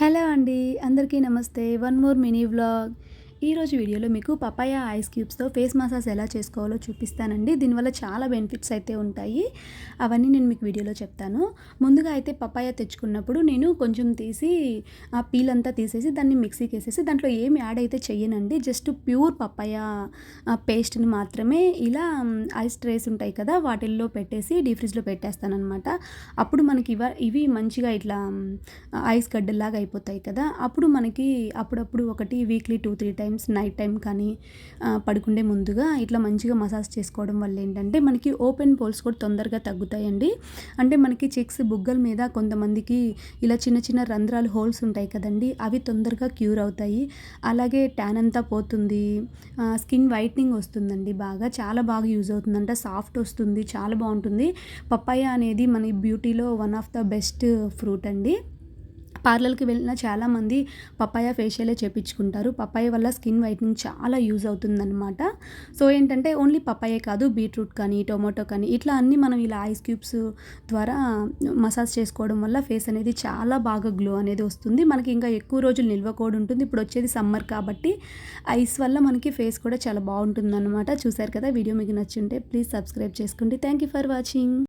Hello అండి అందరికీ నమస్తే. One more mini vlog. ఈరోజు వీడియోలో మీకు పపాయ ఐస్ క్యూబ్స్తో ఫేస్ మసాజ్ ఎలా చేసుకోవాలో చూపిస్తానండి. దీనివల్ల చాలా బెనిఫిట్స్ అయితే ఉంటాయి. అవన్నీ నేను మీకు వీడియోలో చెప్తాను. ముందుగా అయితే పపాయ తెచ్చుకున్నప్పుడు నేను కొంచెం తీసి ఆ పీల్ అంతా తీసేసి దాన్ని మిక్సీకి వేసేసి దాంట్లో ఏమి యాడ్ అయితే చెయ్యనండి. జస్ట్ ప్యూర్ పపాయ పేస్ట్ని మాత్రమే ఇలా ఐస్ ట్రేస్ ఉంటాయి కదా వాటిల్లో పెట్టేసి డీ ఫ్రిడ్జ్లో పెట్టేస్తానమాట అప్పుడు మనకి ఇవ ఇవి మంచిగా ఇట్లా ఐస్ గడ్డలాగా అయిపోతాయి కదా అప్పుడు మనకి అప్పుడప్పుడు ఒకటి weekly two three times times night time కానీ పడుకుండే ముందుగా ఇట్లా మంచిగా మసాజ్ చేసుకోవడం వల్ల ఏంటంటే మనకి ఓపెన్ పోల్స్ కూడా తొందరగా తగ్గుతాయండి. అంటే మనకి చెక్స్ బుగ్గల మీద కొంతమందికి ఇలా చిన్న చిన్న రంధ్రాలు హోల్స్ ఉంటాయి కదండి అవి తొందరగా క్యూర్ అవుతాయి. అలాగే ట్యాన్ అంతా పోతుంది స్కిన్ వైట్నింగ్ వస్తుందండి బాగా చాలా బాగా యూజ్ అవుతుందంట సాఫ్ట్ వస్తుంది చాలా బాగుంటుంది. పప్పాయ అనేది మన బ్యూటీలో one of the best fruit అండి. పార్లర్కి వెళ్ళిన చాలామంది పప్పాయ ఫేషియలే చేపించుకుంటారు. పప్పాయ వల్ల స్కిన్ వైట్నింగ్ చాలా యూజ్ అవుతుందన్నమాట. సో ఏంటంటే ఓన్లీ పప్పాయే కాదు బీట్రూట్ కానీ టొమాటో కానీ ఇట్లా అన్నీ మనం ఇలా ఐస్ క్యూబ్స్ ద్వారా మసాజ్ చేసుకోవడం వల్ల ఫేస్ అనేది చాలా బాగా గ్లో అనేది వస్తుంది. మనకి ఇంకా ఎక్కువ రోజులు నిల్వ కూడా ఉంటుంది. ఇప్పుడు వచ్చేది సమ్మర్ కాబట్టి ఐస్ వల్ల మనకి ఫేస్ కూడా చాలా బాగుంటుంది అనమాట చూసారు కదా వీడియో మీకు నచ్చుంటే ప్లీజ్ సబ్స్క్రైబ్ చేసుకోండి. Thank you for watching.